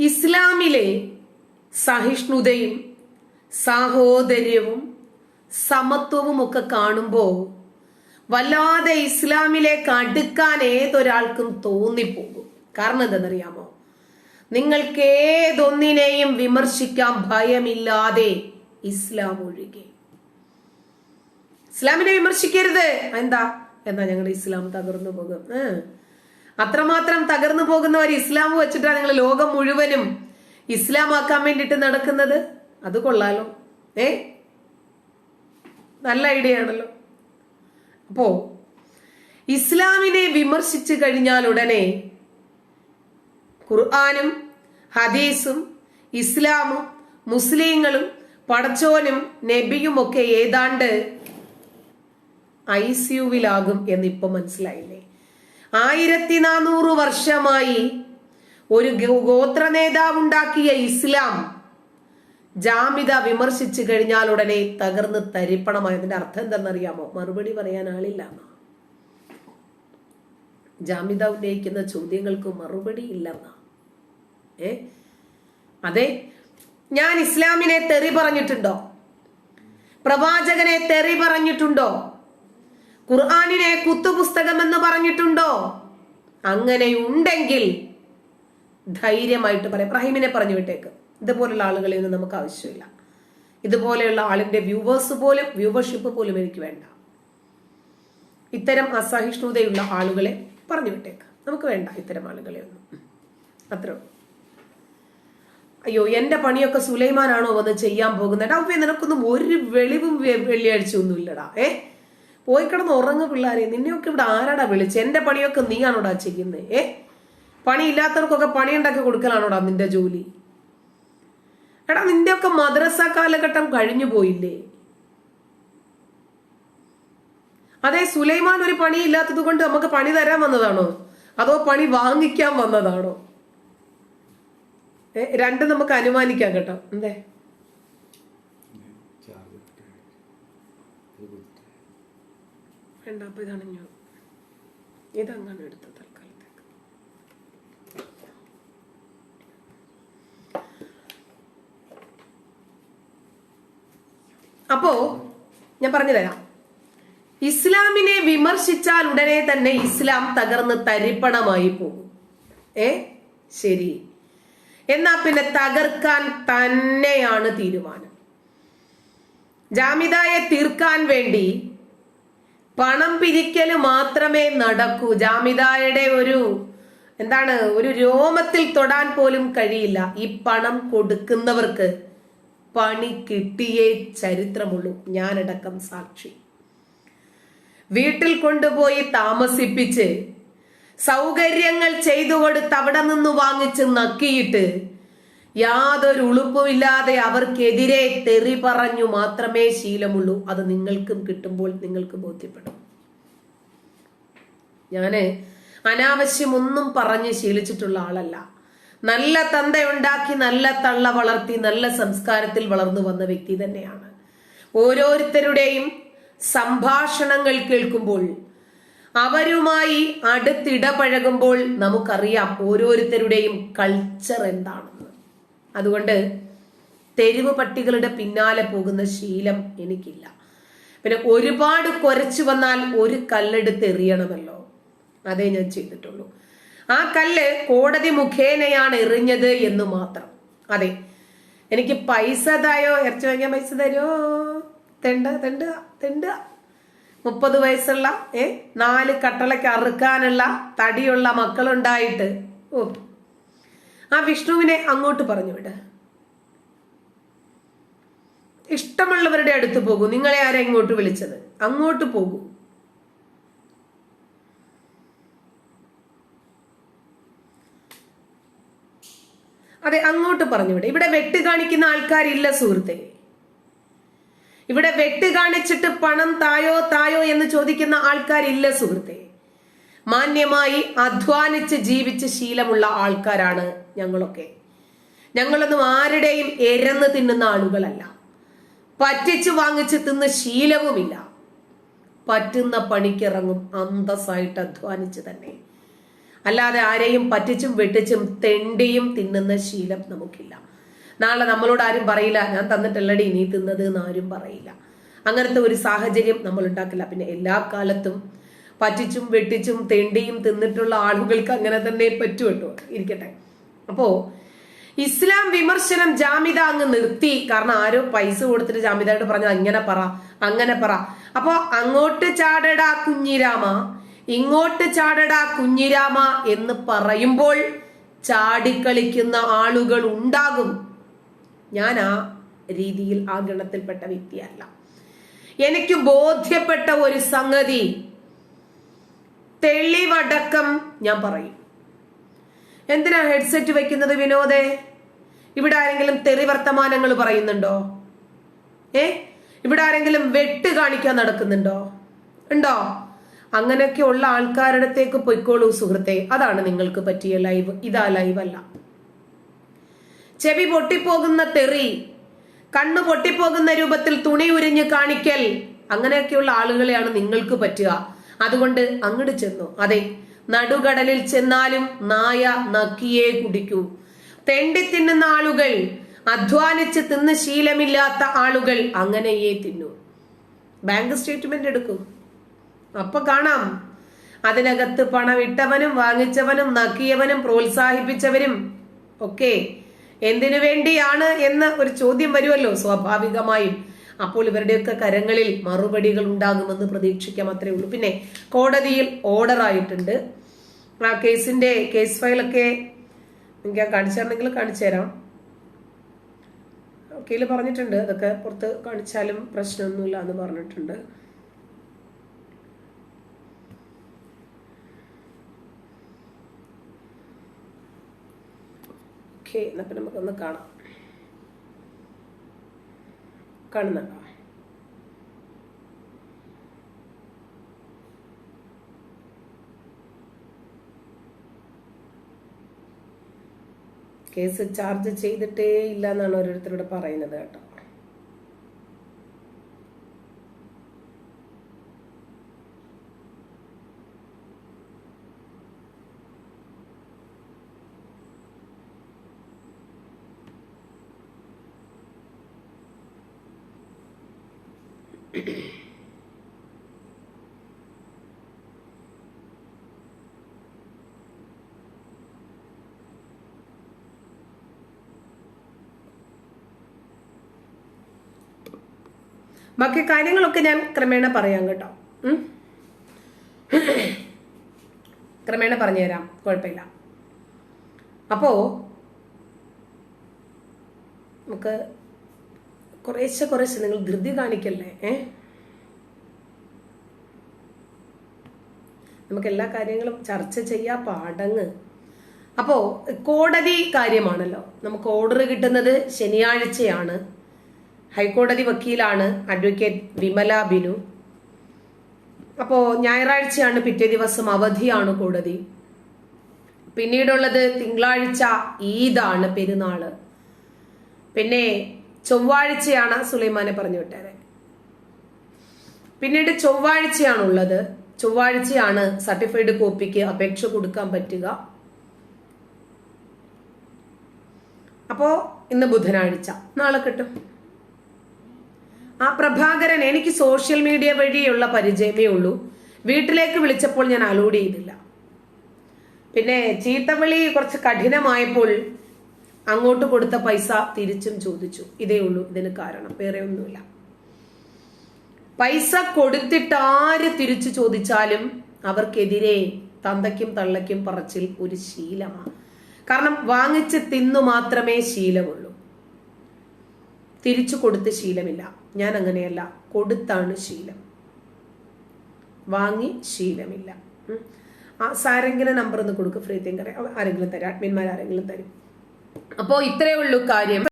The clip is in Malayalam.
ഇസ്ലാമിലെ സഹിഷ്ണുതയും സാഹോദര്യവും സമത്വവും ഒക്കെ കാണുമ്പോൾ വല്ലാതെ ഇസ്ലാമിലേക്ക് അടുക്കാൻ ഏതൊരാൾക്കും തോന്നിപ്പോകും. കാരണം എന്തെന്നറിയാമോ നിങ്ങൾക്ക് ഏതൊന്നിനെയും വിമർശിക്കാൻ ഭയമില്ലാതെ ഇസ്ലാം ഒഴികെ. ഇസ്ലാമിനെ വിമർശിക്കരുത്. എന്താ എന്നാ ഞങ്ങളുടെ ഇസ്ലാം തകർന്നു പോകും. അത്രമാത്രം തകർന്നു പോകുന്നവർ ഇസ്ലാം വെച്ചിട്ടാണ് നിങ്ങൾ ലോകം മുഴുവനും ഇസ്ലാം ആക്കാൻ വേണ്ടിയിട്ട് നടക്കുന്നത്? അത് കൊള്ളാലോ. ഏ? നല്ല ഐഡിയ ആണല്ലോ. അപ്പോ ഇസ്ലാമിനെ വിമർശിച്ചു കഴിഞ്ഞാൽ ഉടനെ ഖുർആാനും ഹദീസും ഇസ്ലാമും മുസ്ലിങ്ങളും പടച്ചോനും നബിയും ഒക്കെ ഏതാണ്ട് ഐ സിയുവിലാകും എന്ന് എന്നിപ്പോ മനസ്സിലായില്ലേ? ആയിരത്തി നാനൂറ് വർഷമായി ഒരു ഗോത്ര നേതാവുണ്ടാക്കിയ ഇസ്ലാം ജാമിത വിമർശിച്ചു കഴിഞ്ഞാൽ ഉടനെ തകർന്ന് തരിപ്പണമായതിന്റെ അർത്ഥം എന്തെന്നറിയാമോ മറുപടി പറയാൻ ആളില്ല. ജാമിത ഉന്നയിക്കുന്ന ചോദ്യങ്ങൾക്ക് മറുപടി ഇല്ലെന്ന ഏ? അതെ ഞാൻ ഇസ്ലാമിനെ തെറി പറഞ്ഞിട്ടുണ്ടോ? പ്രവാചകനെ തെറി പറഞ്ഞിട്ടുണ്ടോ? ഖുർആാനിനെ കുത്തുപുസ്തകം എന്ന് പറഞ്ഞിട്ടുണ്ടോ? അങ്ങനെയുണ്ടെങ്കിൽ ധൈര്യമായിട്ട് പറയാം ഇബ്രാഹിമിനെ പറഞ്ഞു വിട്ടേക്ക്. ഇതുപോലുള്ള ആളുകളിൽ നിന്ന് നമുക്ക് ആവശ്യമില്ല. ഇതുപോലെയുള്ള ആളിന്റെ വ്യൂവേഴ്സ് പോലും വ്യൂവർഷിപ്പ് പോലും എനിക്ക് വേണ്ട. ഇത്തരം അസഹിഷ്ണുതയുള്ള ആളുകളെ പറഞ്ഞു വിട്ടേക്ക്. നമുക്ക് വേണ്ട ഇത്തരം ആളുകളെ ഒന്നും. അത്രേ അയ്യോ എന്റെ പണിയൊക്കെ സുലൈമാനാണോ വന്ന് ചെയ്യാൻ പോകുന്നത്? അപ്പൊ നിനക്കൊന്നും ഒരു വെളിവും വെള്ളിയാഴ്ച ഒന്നും ഇല്ലടാ ഏ? പോയി കിടന്ന് ഉറങ്ങു പിള്ളേരെ. നിന്നെയൊക്കെ ഇവിടെ ആരാടാ വിളിച്ച്? എന്റെ പണിയൊക്കെ നീയാണോടാ ചെയ്യുന്നത് ഏ? പണി ഇല്ലാത്തവർക്കൊക്കെ പണി ഉണ്ടാക്കി കൊടുക്കലാണോടാ നിന്റെ ജോലി? എടാ നിന്റെയൊക്കെ മദ്രസ കാലഘട്ടം കഴിഞ്ഞു പോയില്ലേ? അതെ സുലൈമാൻ ഒരു പണി ഇല്ലാത്തത് കൊണ്ട് നമുക്ക് പണി തരാൻ വന്നതാണോ? അതോ പണി വാങ്ങിക്കാൻ വന്നതാണോ? രണ്ട് നമുക്ക് അനുമാനിക്കാം കേട്ടോ. എന്തേ? വേണ്ട അപ്പൊ ഇതാണ് ഞാൻ എടുത്ത തൽക്കാലത്തേക്ക്. അപ്പോ ഞാൻ പറഞ്ഞു തരാം. ഇസ്ലാമിനെ വിമർശിച്ചാൽ ഉടനെ തന്നെ ഇസ്ലാം തകർന്ന് തരിപ്പണമായി പോകും. ഏ? ശരി. എന്നാ പിന്നെ തകർക്കാൻ തന്നെയാണ് തീരുമാനം. ജാമിതായെ തീർക്കാൻ വേണ്ടി പണം പിരിക്കൽ മാത്രമേ നടക്കൂ. ജാമിതായുടെ ഒരു എന്താണ് ഒരു രോമത്തിൽ തൊടാൻ പോലും കഴിയില്ല. ഈ പണം കൊടുക്കുന്നവർക്ക് പണി കിട്ടിയേ ചരിത്രമുള്ളൂ. ഞാനടക്കം സാക്ഷി. വീട്ടിൽ കൊണ്ടുപോയി താമസിപ്പിച്ച് സൗകര്യങ്ങൾ ചെയ്തു കൊടുത്ത് അവിടെ നിന്ന് വാങ്ങിച്ച് നക്കിയിട്ട് യാതൊരു ഉളുപ്പുമില്ലാതെ അവർക്കെതിരെ തെറി പറഞ്ഞു മാത്രമേ ശീലമുള്ളൂ. അത് നിങ്ങൾക്കും കിട്ടുമ്പോൾ നിങ്ങൾക്ക് ബോധ്യപ്പെടും. ഞാൻ അനാവശ്യം ഒന്നും പറഞ്ഞ് ശീലിച്ചിട്ടുള്ള ആളല്ല. നല്ല തന്തയുണ്ടാക്കി നല്ല തള്ള വളർത്തി നല്ല സംസ്കാരത്തിൽ വളർന്നു വന്ന വ്യക്തി തന്നെയാണ്. ഓരോരുത്തരുടെയും സംഭാഷണങ്ങൾ കേൾക്കുമ്പോൾ അവരുമായി അടുത്തിടപഴകുമ്പോൾ നമുക്കറിയാം ഓരോരുത്തരുടെയും കൾച്ചർ എന്താണെന്ന് അതുകൊണ്ട് തെരുവ് പട്ടികളുടെ പിന്നാലെ പോകുന്ന ശീലം എനിക്കില്ല. പിന്നെ ഒരുപാട് കുരച്ചു വന്നാൽ ഒരു കല്ലെടുത്ത് എറിയണമല്ലോ. അതേ ഞാൻ ചെയ്തിട്ടുള്ളൂ. ആ കല്ല് കോടതി മുഖേനയാണ് എറിഞ്ഞത് എന്ന് മാത്രം. അതെ എനിക്ക് പൈസ തായോ ഇറച്ചി വാങ്ങിയാൽ പൈസ തരുമോ തെണ്ട തെണ്ട തെണ്ട. മുപ്പത് വയസ്സുള്ള ഏ നാല് കട്ടളയ്ക്ക് അറുക്കാനുള്ള തടിയുള്ള മക്കളുണ്ടായിട്ട് ഓ ആ വിഷ്ണുവിനെ അങ്ങോട്ട് പറഞ്ഞു വിട്. ഇഷ്ടമുള്ളവരുടെ അടുത്ത് പോകൂ. നിങ്ങളെ ആരാ ഇങ്ങോട്ട് വിളിച്ചത്? അങ്ങോട്ട് പോകൂ. അതെ അങ്ങോട്ട് പറഞ്ഞു വിട. ഇവിടെ വെട്ട് കാണിക്കുന്ന ആൾക്കാരില്ല സുഹൃത്തെ. ഇവിടെ വെട്ട് കാണിച്ചിട്ട് പണം തായോ തായോ എന്ന് ചോദിക്കുന്ന ആൾക്കാരില്ല സുഹൃത്തെ. മാന്യമായി അധ്വാനിച്ച് ജീവിച്ച് ശീലമുള്ള ആൾക്കാരാണ് ഞങ്ങളൊക്കെ. ഞങ്ങളൊന്നും ആരുടെയും എരന്ന് തിന്നുന്ന ആളുകളല്ല. പറ്റിച്ച് വാങ്ങിച്ച് തിന്ന് ശീലവുമില്ല. പറ്റുന്ന പണിക്കിറങ്ങും അന്തസ്സായിട്ട് അധ്വാനിച്ച് തന്നെ. അല്ലാതെ ആരെയും പറ്റിച്ചും വെട്ടിച്ചും തെണ്ടിയും തിന്നുന്ന ശീലം നമുക്കില്ല. നാളെ നമ്മളോട് ആരും പറയില്ല ഞാൻ തന്നിട്ടല്ലടി നീ തിന്നത് എന്ന് ആരും പറയില്ല. അങ്ങനത്തെ ഒരു സാഹചര്യം നമ്മൾ ഉണ്ടാക്കില്ല പിന്നെ എല്ലാ കാലത്തും പറ്റിച്ചും വെട്ടിച്ചും തെണ്ടിയും തിന്നിട്ടുള്ള ആളുകൾക്ക് അങ്ങനെ തന്നെ പറ്റൂ കേട്ടോ. ഇരിക്കട്ടെ. അപ്പോ ഇസ്ലാം വിമർശനം ജാമിത അങ്ങ് നിർത്തി. കാരണം ആരോ പൈസ കൊടുത്തിട്ട് ജാമിതയോട് പറഞ്ഞു അങ്ങനെ പറ അങ്ങനെ പറ. അപ്പോ അങ്ങോട്ട് ചാടടാ കുഞ്ഞിരാമ. ഇങ്ങോട്ട് ചാടടാ കുഞ്ഞിരാമ എന്ന് പറയുമ്പോൾ ചാടിക്കളിക്കുന്ന ആളുകൾ ഉണ്ടാകും. ഞാൻ ആ രീതിയിൽ ആ ഗണത്തിൽപ്പെട്ട വ്യക്തിയല്ല. എനിക്ക് ബോധ്യപ്പെട്ട ഒരു സംഗതി. തെളിവടക്കം ഞാൻ പറയും. എന്തിനാ ഹെഡ്സെറ്റ് വെക്കുന്നത് വിനോദേ? ഇവിടെ ആരെങ്കിലും തെറി വർത്തമാനങ്ങൾ പറയുന്നുണ്ടോ? ഏ? ഇവിടെ ആരെങ്കിലും വെട്ട് കാണിക്കാൻ നടക്കുന്നുണ്ടോ? ഉണ്ടോ? അങ്ങനെയൊക്കെ ഉള്ള ആൾക്കാരുടെ അടുത്തേക്ക് പൊയ്ക്കോളൂ സുഹൃത്തെ. അതാണ് നിങ്ങൾക്ക് പറ്റിയ ലൈവ്. ഇതാ ലൈവ് അല്ല ചെവി പൊട്ടിപ്പോകുന്ന തെറി കണ്ണു പൊട്ടിപ്പോകുന്ന രൂപത്തിൽ തുണി ഉരിഞ്ഞ് കാണിക്കൽ അങ്ങനെയൊക്കെയുള്ള ആളുകളെയാണ് നിങ്ങൾക്ക് പറ്റുക. അതുകൊണ്ട് അങ്ങോട്ട് ചെന്നു. അതെ നടുകടലിൽ ചെന്നാലും നായ നക്കിയേ കുടിക്കൂ. തെണ്ടി തിന്നുന്ന ആളുകൾ അധ്വാനിച്ച് തിന്ന് ശീലമില്ലാത്ത ആളുകൾ അങ്ങനെയേ തിന്നു. ബാങ്ക് സ്റ്റേറ്റ്മെന്റ് എടുക്കും. അപ്പൊ കാണാം. അതിനകത്ത് പണം ഇട്ടവനും വാങ്ങിച്ചവനും നക്കിയവനും പ്രോത്സാഹിപ്പിച്ചവരും ഒക്കെ എന്തിനു വേണ്ടിയാണ് എന്ന് ഒരു ചോദ്യം വരുമല്ലോ സ്വാഭാവികമായും. അപ്പോൾ ഇവരുടെയൊക്കെ കരങ്ങളിൽ മറുപടികൾ ഉണ്ടാകുമെന്ന് പ്രതീക്ഷിക്കാം. അത്രേ ഉള്ളൂ. പിന്നെ കോടതിയിൽ ഓർഡർ ആയിട്ടുണ്ട്. ആ കേസിന്റെ കേസ് ഫയലൊക്കെ നിങ്ങൾക്ക് ഞാൻ കാണിച്ചു തരാം. വക്കീൽ പറഞ്ഞിട്ടുണ്ട്. അതൊക്കെ പുറത്ത് കാണിച്ചാലും പ്രശ്നമൊന്നുമില്ല എന്ന് പറഞ്ഞിട്ടുണ്ട്. ഓക്കെ എന്നാ പിന്നെ നമുക്കൊന്ന് കാണാം. കാണുന്നുണ്ടോ കേസ് ചാർജ് ചെയ്തിട്ടേ ഇല്ല എന്നാണ് ഓരോരുത്തരോട് പറയുന്നത് കേട്ടോ. ബാക്കി കാര്യങ്ങളൊക്കെ ഞാൻ ക്രമേണ പറയാം കേട്ടോ. ക്രമേണ പറഞ്ഞു തരാം കുഴപ്പമില്ല. അപ്പോ നമുക്ക് കുറേശ്ശെ കുറേശ്ശെ നിങ്ങൾ ധൃതി കാണിക്കല്ലേ ഏ? നമുക്ക് എല്ലാ കാര്യങ്ങളും ചർച്ച ചെയ്യാ പാടങ്ങ് അപ്പോ കോടതി കാര്യമാണല്ലോ. നമുക്ക് ഓർഡർ കിട്ടുന്നത് ശനിയാഴ്ചയാണ്. ഹൈക്കോടതി വക്കീലാണ് അഡ്വക്കേറ്റ് വിമല ബിനു. അപ്പോ ഞായറാഴ്ചയാണ് പിറ്റേ ദിവസം അവധിയാണ് കോടതി. പിന്നീടുള്ളത് തിങ്കളാഴ്ച ഈദാണ് പെരുന്നാൾ. പിന്നെ ചൊവ്വാഴ്ചയാണ് സുലൈമാനെ പറഞ്ഞു വിട്ടേരെ പിന്നീട് ചൊവ്വാഴ്ചയാണുള്ളത്. ചൊവ്വാഴ്ചയാണ് സർട്ടിഫൈഡ് കോപ്പിക്ക് അപേക്ഷ കൊടുക്കാൻ പറ്റുക. അപ്പോ ഇന്ന് ബുധനാഴ്ച. നാളെ കിട്ടും. ആ പ്രഭാകരൻ എനിക്ക് സോഷ്യൽ മീഡിയ വഴിയുള്ള പരിചയമേ ഉള്ളൂ. വീട്ടിലേക്ക് വിളിച്ചപ്പോൾ ഞാൻ അലോഡ് ചെയ്തില്ല. പിന്നെ ചീത്തവിളി കുറച്ച് കഠിനമായപ്പോൾ അങ്ങോട്ട് കൊടുത്ത പൈസ തിരിച്ചും ചോദിച്ചു. ഇതേ ഉള്ളൂ ഇതിന് കാരണം. വേറെ ഒന്നുമില്ല. പൈസ കൊടുത്തിട്ട് ആര് തിരിച്ചു ചോദിച്ചാലും അവർക്കെതിരെ തന്തയ്ക്കും തള്ളയ്ക്കും പറച്ചിൽ ഒരു ശീലമാണ് കാരണം വാങ്ങിച്ച് തിന്നു മാത്രമേ ശീലമുള്ളൂ. തിരിച്ചു കൊടുത്ത് ശീലമില്ല. ഞാൻ അങ്ങനെയല്ല. കൊടുത്താണ് ശീലം. വാങ്ങി ശീലമില്ല. ആ സാരെങ്കിലും നമ്പർ ഒന്ന് കൊടുക്കും ഫ്രീ തിങ്കറെ ആരെങ്കിലും തരും. അഡ്മിന്മാർ ആരെങ്കിലും തരും. അപ്പോൾ ഇത്രയേ ഉള്ളൂ കാര്യം.